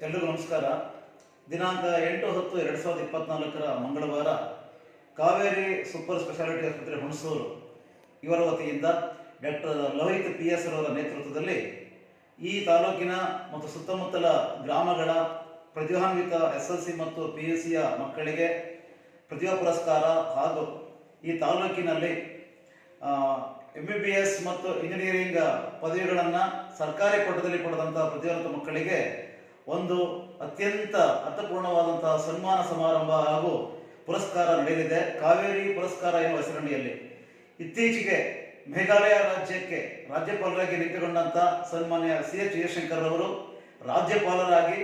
ಎಲ್ರಿಗೂ ನಮಸ್ಕಾರ. ದಿನಾಂಕ ಎಂಟು ಹತ್ತು ಎರಡು ಸಾವಿರದ ಇಪ್ಪತ್ನಾಲ್ಕರ ಮಂಗಳವಾರ ಕಾವೇರಿ ಸೂಪರ್ ಸ್ಪೆಷಾಲಿಟಿ ಆಸ್ಪತ್ರೆ ಹುಣಸೂರು ಇವರ ವತಿಯಿಂದ ಡಾಕ್ಟರ್ ಲೋಹಿತ್ ಪಿ ಎಸ್ ಅವರ ನೇತೃತ್ವದಲ್ಲಿ ಈ ತಾಲೂಕಿನ ಮತ್ತು ಸುತ್ತಮುತ್ತಲ ಗ್ರಾಮಗಳ ಪ್ರತಿಭಾನ್ವಿತ ಎಸ್ ಎಲ್ ಸಿ ಮತ್ತು ಪಿ ಯು ಸಿಯ ಮಕ್ಕಳಿಗೆ ಪ್ರತಿಭಾ ಪುರಸ್ಕಾರ ಹಾಗೂ ಈ ತಾಲೂಕಿನಲ್ಲಿ ಎಂ ಬಿ ಬಿ ಎಸ್ ಮತ್ತು ಇಂಜಿನಿಯರಿಂಗ್ ಪದವಿಗಳನ್ನು ಸರ್ಕಾರಿ ಕೊಟ್ಟದಲ್ಲಿ ಪಡೆದಂಥ ಪ್ರತಿಯೊಂದು ಮಕ್ಕಳಿಗೆ ಒಂದು ಅತ್ಯಂತ ಅರ್ಥಪೂರ್ಣವಾದಂತಹ ಸನ್ಮಾನ ಸಮಾರಂಭ ಹಾಗೂ ಪುರಸ್ಕಾರ ನಡೆಯಲಿದೆ. ಕಾವೇರಿ ಪುರಸ್ಕಾರ ಎನ್ನುವ ಹೆಸರಣಿಯಲ್ಲಿ ಇತ್ತೀಚೆಗೆ ಮೇಘಾಲಯ ರಾಜ್ಯಕ್ಕೆ ರಾಜ್ಯಪಾಲರಾಗಿ ನೇಮಕಗೊಂಡಂತ ಸನ್ಮಾನ್ಯ ಸಿ ಎಚ್ ಜಯಶಂಕರ್ ಅವರು ರಾಜ್ಯಪಾಲರಾಗಿ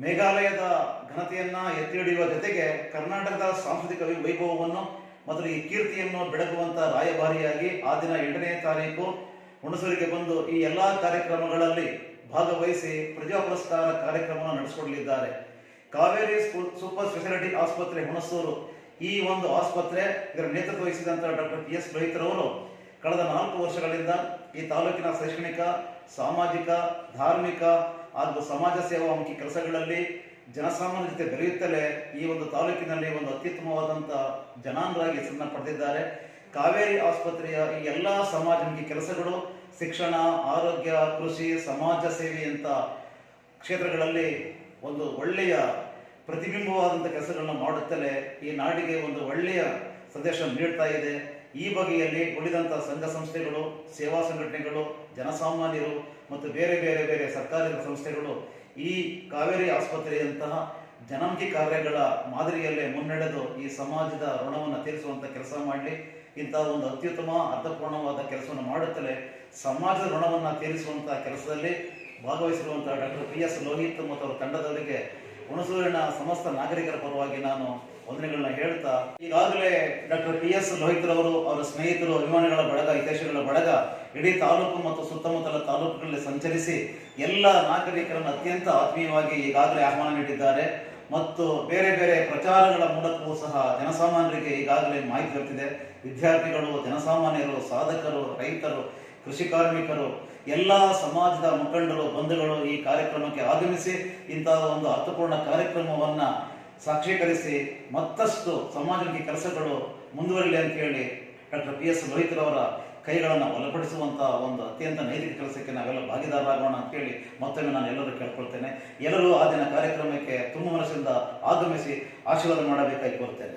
ಮೇಘಾಲಯದ ಘನತೆಯನ್ನ ಎತ್ತಿ ಹಿಡಿಯುವ ಜೊತೆಗೆ ಕರ್ನಾಟಕದ ಸಾಂಸ್ಕೃತಿಕ ವೈಭವವನ್ನು ಮತ್ತು ಈ ಕೀರ್ತಿಯನ್ನು ಬೆಳಗುವಂತ ರಾಯಭಾರಿಯಾಗಿ ಆ ದಿನ ಎಂಟನೇ ತಾರೀಕು ಹುಣಸೂರಿಗೆ ಬಂದು ಈ ಎಲ್ಲಾ ಕಾರ್ಯಕ್ರಮಗಳಲ್ಲಿ ಭಾಗವಹಿಸಿ ಪ್ರಜಾ ಪುರಸ್ಕಾರ ಕಾರ್ಯಕ್ರಮವನ್ನು ನಡೆಸಿಕೊಡಲಿದ್ದಾರೆ. ಕಾವೇರಿ ಸೂಪರ್ ಸ್ಪೆಷಾಲಿಟಿ ಆಸ್ಪತ್ರೆ ಹುಣಸೂರು. ಈ ಒಂದು ಆಸ್ಪತ್ರೆ ಇದರ ನೇತೃತ್ವ ವಹಿಸಿದಂತಹ ಡಾಕ್ಟರ್ ಪಿ ಎಸ್ ರವರು ಕಳೆದ ನಾಲ್ಕು ವರ್ಷಗಳಿಂದ ಈ ತಾಲೂಕಿನ ಶೈಕ್ಷಣಿಕ, ಸಾಮಾಜಿಕ, ಧಾರ್ಮಿಕ ಹಾಗೂ ಸಮಾಜ ಸೇವಾಮುಖಿ ಕೆಲಸಗಳಲ್ಲಿ ಜನಸಾಮಾನ್ಯ ಜೊತೆ ಬೆರೆಯುತ್ತಲೇ ಈ ಒಂದು ತಾಲೂಕಿನಲ್ಲಿ ಒಂದು ಅತ್ಯುತ್ತಮವಾದಂಥ ಜನಾಂಗರಾಗಿ ಹೆಸರನ್ನ ಪಡೆದಿದ್ದಾರೆ. ಕಾವೇರಿ ಆಸ್ಪತ್ರೆಯ ಈ ಎಲ್ಲ ಸಮಾಜಮುಖಿ ಕೆಲಸಗಳು, ಶಿಕ್ಷಣ, ಆರೋಗ್ಯ, ಕೃಷಿ, ಸಮಾಜ ಸೇವೆಯಂಥ ಕ್ಷೇತ್ರಗಳಲ್ಲಿ ಒಂದು ಒಳ್ಳೆಯ ಪ್ರತಿಬಿಂಬವಾದಂಥ ಕೆಲಸಗಳನ್ನು ಮಾಡುತ್ತಲೇ ಈ ನಾಡಿಗೆ ಒಂದು ಒಳ್ಳೆಯ ಸಂದೇಶ ನೀಡ್ತಾ ಇದೆ. ಈ ಬಗೆಯಲ್ಲಿ ಉಳಿದಂಥ ಸಂಘ ಸಂಸ್ಥೆಗಳು, ಸೇವಾ ಸಂಘಟನೆಗಳು, ಜನಸಾಮಾನ್ಯರು ಮತ್ತು ಬೇರೆ ಬೇರೆ ಬೇರೆ ಸರ್ಕಾರಿ ಸಂಸ್ಥೆಗಳು ಈ ಕಾವೇರಿ ಆಸ್ಪತ್ರೆಯಂತಹ ಜನಮುಖಿ ಕಾರ್ಯಗಳ ಮಾದರಿಯಲ್ಲೇ ಮುನ್ನಡೆದು ಈ ಸಮಾಜದ ಋಣವನ್ನು ತೀರಿಸುವಂಥ ಕೆಲಸ ಮಾಡಲಿ. ಇಂತಹ ಒಂದು ಅತ್ಯುತ್ತಮ, ಅರ್ಥಪೂರ್ಣವಾದ ಕೆಲಸವನ್ನು ಮಾಡುತ್ತಲೇ ಸಮಾಜದ ಋಣವನ್ನು ತೀರಿಸುವಂಥ ಕೆಲಸದಲ್ಲಿ ಭಾಗವಹಿಸಿರುವಂತಹ ಡಾಕ್ಟರ್ ಪಿ ಎಸ್ ಲೋಹಿತ್ ಮತ್ತು ಅವರ ತಂಡದವರಿಗೆ ಹುಣಸೂರಿನ ಸಮಸ್ತ ನಾಗರಿಕರ ಪರವಾಗಿ ನಾನು ವಂದನೆಗಳನ್ನ ಹೇಳ್ತಾ, ಈಗಾಗಲೇ ಡಾಕ್ಟರ್ ಪಿ ಎಸ್ ಲೋಹಿತ್ರವರು ಅವರ ಸ್ನೇಹಿತರು, ಅಭಿಮಾನಿಗಳ ಬಳಗ, ಹಿತೈಷಿಗಳ ಬಳಗ, ಇಡೀ ತಾಲೂಕು ಮತ್ತು ಸುತ್ತಮುತ್ತಲ ತಾಲೂಕುಗಳಲ್ಲಿ ಸಂಚರಿಸಿ ಎಲ್ಲ ನಾಗರಿಕರನ್ನು ಅತ್ಯಂತ ಆತ್ಮೀಯವಾಗಿ ಈಗಾಗಲೇ ಆಹ್ವಾನ ನೀಡಿದ್ದಾರೆ. ಮತ್ತು ಬೇರೆ ಬೇರೆ ಪ್ರಚಾರಗಳ ಮೂಲಕವೂ ಸಹ ಜನಸಾಮಾನ್ಯರಿಗೆ ಈಗಾಗಲೇ ಮಾಹಿತಿ ಬರ್ತಿದೆ ವಿದ್ಯಾರ್ಥಿಗಳು, ಜನಸಾಮಾನ್ಯರು, ಸಾಧಕರು, ರೈತರು ಕೃಷಿ ಕಾರ್ಮಿಕರು, ಎಲ್ಲ ಸಮಾಜದ ಮುಖಂಡರು, ಬಂಧುಗಳು ಈ ಕಾರ್ಯಕ್ರಮಕ್ಕೆ ಆಗಮಿಸಿ ಇಂತಹ ಒಂದು ಅರ್ಥಪೂರ್ಣ ಕಾರ್ಯಕ್ರಮವನ್ನ ಸಾಕ್ಷೀಕರಿಸಿ ಮತ್ತಷ್ಟು ಸಮಾಜಕ್ಕೆ ಕೆಲಸಗಳು ಮುಂದುವರಿಲಿ ಅಂತ ಹೇಳಿ ಡಾಕ್ಟರ್ ಪಿ ಎಸ್ ಲೋಹಿತ್ರವರ ಕೈಗಳನ್ನು ಬಲಪಡಿಸುವಂತಹ ಒಂದು ಅತ್ಯಂತ ನೈತಿಕ ಕೆಲಸಕ್ಕೆ ನಾವೆಲ್ಲ ಭಾಗಿದಾರರಾಗೋಣ ಅಂತ ಹೇಳಿ ಮತ್ತೊಮ್ಮೆ ನಾನು ಎಲ್ಲರೂ ಕೇಳ್ಕೊಳ್ತೇನೆ. ಎಲ್ಲರೂ ಆ ದಿನ ಕಾರ್ಯಕ್ರಮಕ್ಕೆ ತುಂಬ ಮನಸ್ಸಿಂದ ಆಗಮಿಸಿ ಆಶೀರ್ವಾದ ಮಾಡಬೇಕಾಗಿ ಕೋರ್ತೇನೆ.